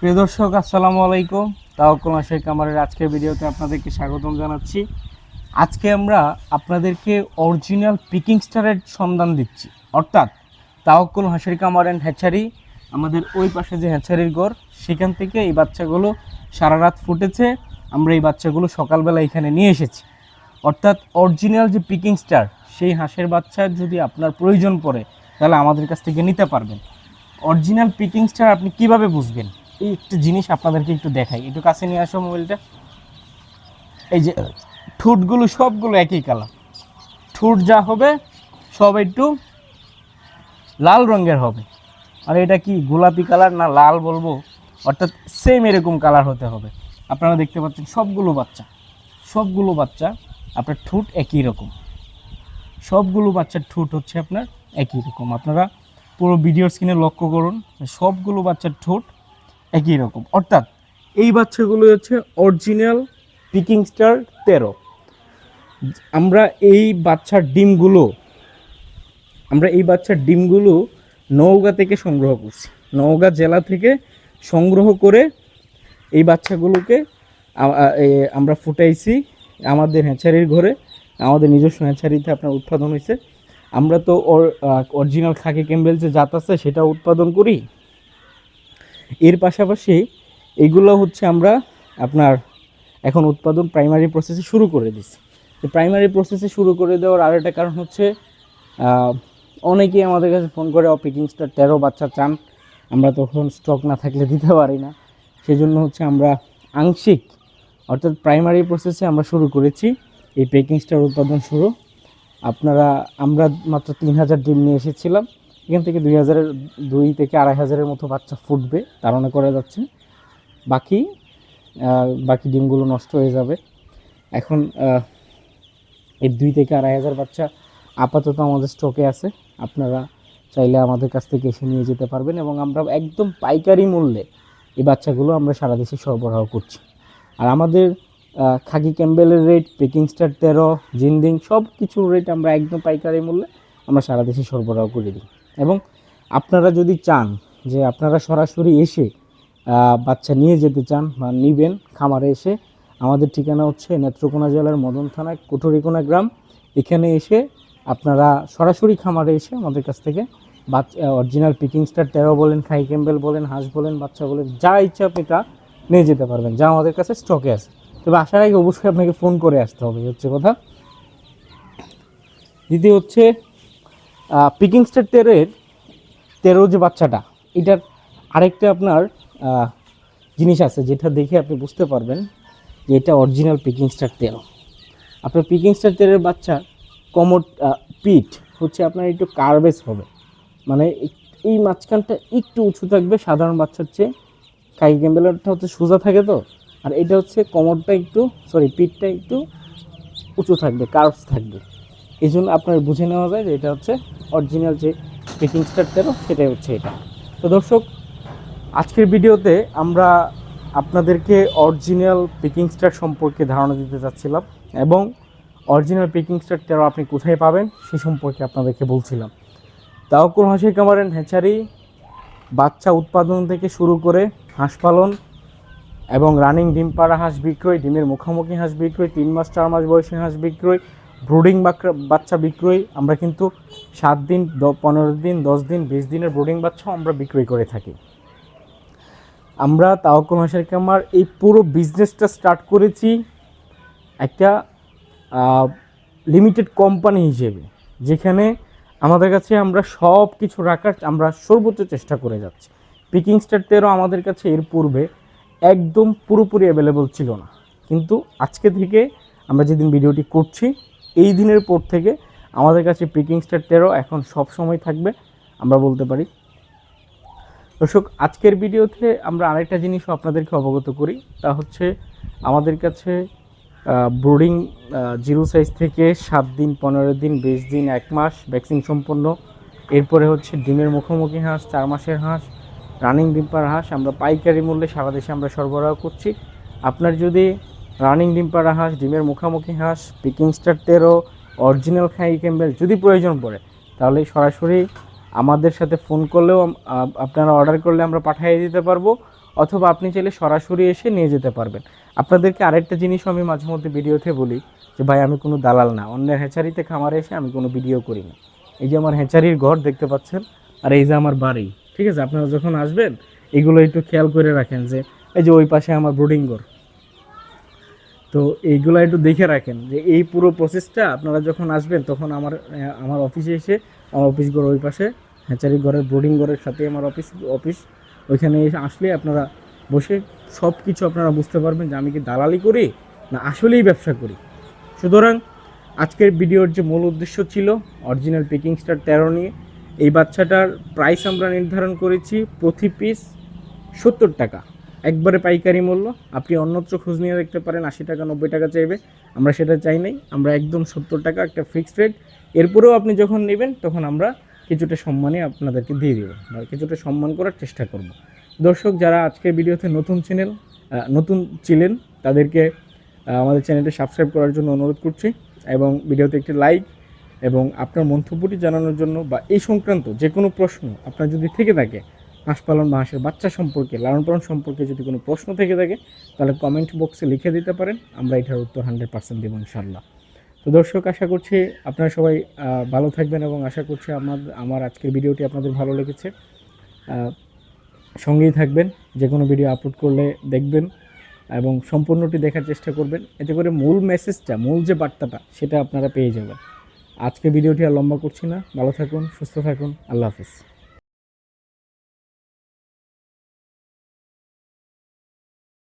প্রিয় দর্শক, আসসালামু আলাইকুম। তাওকুল শেখ কামারের আজকের ভিডিওতে আপনাদেরকে স্বাগতম জানাচ্ছি। আজকে আমরা আপনাদেরকে অরিজিনাল পিকিং স্টারের সন্ধান দিচ্ছি। অর্থাৎ তাওকুল হাসির কামার অ্যান্ড হ্যাচারি আমাদের ওই পাশে যে হ্যাচারির ঘর, সেখান থেকে এই বাচ্চাগুলো সারা রাত ফুটেছে। আমরা এই বাচ্চাগুলো সকালবেলা এখানে নিয়ে এসেছি। অর্থাৎ অরিজিনাল যে পিকিং স্টার সেই হাঁসের বাচ্চার যদি আপনার প্রয়োজন পড়ে, তাহলে আমাদের কাছ থেকে নিতে পারবেন। অরিজিনাল পিকিং স্টার আপনি কীভাবে বুঝবেন? একটা জিনিস আপনাদেরকে একটু দেখাই। একটু কাছে নিয়ে আসো মোবাইলটা। এই যে ঠোঁটগুলো সবগুলো একই কালার। ঠোঁট যা হবে, সব একটু লাল রঙের হবে। আর এটা কি, গোলাপি কালার না লাল বলব? অর্থাৎ সেম এরকম কালার হতে হবে। আপনারা দেখতে পাচ্ছেন সবগুলো বাচ্চা। সবগুলো বাচ্চা আপনার ঠোঁট একই রকম। সবগুলো বাচ্চার ঠোঁট হচ্ছে আপনার একই রকম। আপনারা পুরো ভিডিওর স্ক্রিনে লক্ষ্য করুন, সবগুলো বাচ্চার ঠোঁট একই রকম। অর্থাৎ এই বাচ্চাগুলো হচ্ছে অরিজিনাল পিকিং স্টার তেরো। আমরা এই বাচ্চার ডিমগুলো, আমরা এই বাচ্চার ডিমগুলো নওগাঁ থেকে সংগ্রহ করছি। নওগাঁ জেলা থেকে সংগ্রহ করে এই বাচ্চাগুলোকে আমরা ফুটাইছি আমাদের হ্যাচারির ঘরে। আমাদের নিজস্ব হ্যাচারিতে আপনার উৎপাদন হয়েছে। আমরা তো অরিজিনাল খাকি ক্যাম্বেল যে জাত আছে সেটা উৎপাদন করি। এর পাশাপাশি এগুলো হচ্ছে আমরা আপনার এখন উৎপাদন প্রাইমারি প্রসেসে শুরু করে দিচ্ছি। তো প্রাইমারি প্রসেসে শুরু করে দেওয়ার আর একটা কারণ হচ্ছে অনেকেই আমাদের কাছে ফোন করে পিকিং স্টার তেরো বাচ্চা চান। আমরা তখন স্টক না থাকলে দিতে পারি না। সেজন্য হচ্ছে আমরা আংশিক, অর্থাৎ প্রাইমারি প্রসেসে আমরা শুরু করেছি। এই পেকিং স্টার উৎপাদন শুরু। আপনারা, আমরা মাত্র তিন হাজার ডিম নিয়ে এসেছিলাম। এখান থেকে দুই হাজারের দুই থেকে আড়াই হাজারের মতো বাচ্চা ফুটবে, ধারণা করা যাচ্ছে। বাকি বাকি ডিমগুলো নষ্ট হয়ে যাবে। এখন এর দুই থেকে আড়াই হাজার বাচ্চা আপাতত আমাদের স্টকে আছে। আপনারা চাইলে আমাদের কাছ থেকে এসে নিয়ে যেতে পারবেন এবং আমরা একদম পাইকারি মূল্যে এই বাচ্চাগুলো আমরা সারা দেশে সরবরাহ করছি। আর আমাদের খাকি ক্যাম্বেলের রেট, পেকিং স্টার তেরো জিন্দিং সব কিছুর রেট আমরা একদম পাইকারি মূল্যে আমরা সারা দেশে সরবরাহ করে দিই। এবং আপনারা যদি চান যে আপনারা সরাসরি এসে বাচ্চা নিয়ে যেতে চান বা নিবেন খামারে এসে, আমাদের ঠিকানা হচ্ছে নেত্রকোনা জেলার মদন থানায় কুঠুরিকোনা গ্রাম। এখানে এসে আপনারা সরাসরি খামারে এসে আমাদের কাছ থেকে বাচ্চা অরিজিনাল পিকিং স্টার টেরো বলেন খাই ক্যাম্বেল বলেন, হাঁস বলেন, বাচ্চা বলেন, যা ইচ্ছা আপনি তা নিয়ে যেতে পারবেন, যা আমাদের কাছে স্টকে আছে। তবে আসার আগে অবশ্যই আপনাকে ফোন করে আসতে হবে হচ্ছে কথা। দ্বিতীয় হচ্ছে পিকিং স্টার তেরের তেরো যে বাচ্চাটা, এটার আরেকটা আপনার জিনিস আছে যেটা দেখে আপনি বুঝতে পারবেন যে এটা অরিজিনাল পিকিং স্টার তেরো আপনার পিকিং স্টার তেরের বাচ্চা কমর পিঠ হচ্ছে আপনার একটু কার্ভেস হবে। মানে এই মাঝখানটা একটু উঁচু থাকবে, সাধারণ বাচ্চার চেয়ে। কাই ক্যাম্বেলারটা হচ্ছে সোজা থাকে তো, আর এটা হচ্ছে কোমরটা একটু সরি পিঠটা একটু উঁচু থাকবে কার্ভস থাকবে। এই জন্য আপনার বুঝে নেওয়া যায় যে এটা হচ্ছে অরিজিনাল যে পিকিং স্টার সেটাই হচ্ছে এটা। তো দর্শক, আজকের ভিডিওতে আমরা আপনাদেরকে অরিজিনাল পিকিং স্টার সম্পর্কে ধারণা দিতে চাচ্ছিলাম এবং অরিজিনাল পিকিং স্টার তেরো আপনি কোথায় পাবেন সে সম্পর্কে আপনাদেরকে বলছিলাম। তাওকুল হাসির কামার অ্যান্ড হ্যাচারি বাচ্চা উৎপাদন থেকে শুরু করে হাঁস পালন এবং রানিং ডিম পাড়া হাঁস বিক্রয়, ডিমের মুখোমুখি হাঁস বিক্রয়, তিন মাস, চার মাস বয়সী হাঁস বিক্রয় ব্রুডিং বাচ্চা বিক্রয়, আমরা কিন্তু সাত দিন পনেরো দিন, দশ দিন, বিশ দিনের ব্রুডিং বাচ্চাও আমরা বিক্রয় করে থাকি। আমরা তাওকুল হাঁসের কামার এই পুরো বিজনেসটা স্টার্ট করেছি একটা লিমিটেড কোম্পানি হিসেবে, যেখানে আমাদের কাছে আমরা সব কিছু রাখার, আমরা সর্বোচ্চ চেষ্টা করে যাচ্ছি। পিকিং স্টার তেরো আমাদের কাছে এর পূর্বে একদম পুরোপুরি অ্যাভেলেবল ছিল না। কিন্তু আজকে থেকে আমরা যেদিন ভিডিওটি করছি এই দিনের পর থেকে আমাদের কাছে পিকিং স্টার তেরো এখন সব সময় থাকবে, আমরা বলতে পারি। দর্শক, আজকের ভিডিওতে আমরা আরেকটা জিনিসও আপনাদেরকে অবগত করি, তা হচ্ছে আমাদের কাছে ব্রোডিং জিরো সাইজ থেকে সাত দিন, পনেরো দিন, বিশ দিন, এক মাস ভ্যাকসিন সম্পন্ন। এরপরে হচ্ছে ডিমের মুখোমুখি হাঁস, চার মাসের হাঁস রানিং ডিম্পার হাঁস, আমরা পাইকারি মূল্যে সারা দেশে আমরা সরবরাহ করছি। আপনার যদি রানিং ডিম পাড়া হাঁস, ডিমের মুখামুখি হাঁস, পিকিং স্টার তেরো, অরিজিনাল খাই ক্যাম্বেল যদি প্রয়োজন পড়ে, তাহলে সরাসরি আমাদের সাথে ফোন করলেও আপনারা অর্ডার করলে আমরা পাঠিয়ে দিতে পারব, অথবা আপনি চাইলে সরাসরি এসে নিয়ে যেতে পারবেন। আপনাদেরকে আরেকটা জিনিসও আমি মাঝে মধ্যে ভিডিওতে বলি, যে ভাই, আমি কোনো দালাল না, অন্যের হ্যাচারিতে খামারে এসে আমি কোনো ভিডিও করি না এই যে আমার হ্যাচারির ঘর দেখতে পাচ্ছেন, আর এই যে আমার বাড়ি, ঠিক আছে? আপনারা যখন আসবেন, এগুলো একটু খেয়াল করে রাখেন যে, এই যে ওই পাশে আমার ব্রোডিং ঘর তো এইগুলো একটু দেখে রাখেন যে এই পুরো প্রসেসটা আপনারা যখন আসবেন, তখন আমার আমার অফিসে এসে আমার অফিস ঘর ওই পাশে হ্যাচারি ঘরের বোর্ডিং ঘরের সাথে আমার অফিস অফিস ওইখানে এসে আসলে আপনারা বসে সব কিছু আপনারা বুঝতে পারবেন যে আমি কি দালালি করি না আসলেই ব্যবসা করি। সুতরাং আজকের ভিডিওর যে মূল উদ্দেশ্য ছিল অরিজিনাল পিকিং স্টার তেরো নিয়ে, এই বাচ্চাটার প্রাইস আমরা নির্ধারণ করেছি প্রতি পিস সত্তর টাকা। একবারে পাইকারি মূল্য। আপনি অন্যত্র খোঁজ নিয়ে দেখতে পারেন, আশি টাকা, নব্বই টাকা চাইবে। আমরা সেটা চাই নাই। আমরা একদম সত্তর টাকা একটা ফিক্সড রেট এরপরেও আপনি যখন নেবেন, তখন আমরা কিছুটা সম্মানে আপনাদেরকে দিয়ে দেবো বা কিছুটা সম্মান করার চেষ্টা করব। দর্শক, যারা আজকের ভিডিওতে নতুন চ্যানেল নতুন ছিলেন, তাদেরকে আমাদের চ্যানেলটি সাবস্ক্রাইব করার জন্য অনুরোধ করছি এবং ভিডিওতে একটি লাইক এবং আপনার মন্তব্যটি জানানোর জন্য বা এই সংক্রান্ত যে কোনো প্রশ্ন আপনার যদি থেকে থাকে হাঁস পালন বা হাঁসের বাচ্চা সম্পর্কে লালন পালন সম্পর্কে যদি কোনো প্রশ্ন থেকে থাকে, তাহলে কমেন্ট বক্সে লিখে দিতে পারেন, আমরা এটার উত্তর হান্ড্রেড পার্সেন্ট দেবো ইনশাল্লাহ তো দর্শক, আশা করছি আপনারা সবাই ভালো থাকবেন এবং আশা করছি আমার আমার আজকের ভিডিওটি আপনাদের ভালো লেগেছে। সঙ্গেই থাকবেন যে কোনো ভিডিও আপলোড করলে দেখবেন এবং সম্পূর্ণটি দেখার চেষ্টা করবেন। এতে করে মূল মেসেজটা মূল যে বার্তাটা, সেটা আপনারা পেয়ে যাবেন। আজকে ভিডিওটি আর লম্বা করছি না। ভালো থাকুন, সুস্থ থাকুন। আল্লাহ হাফিজ।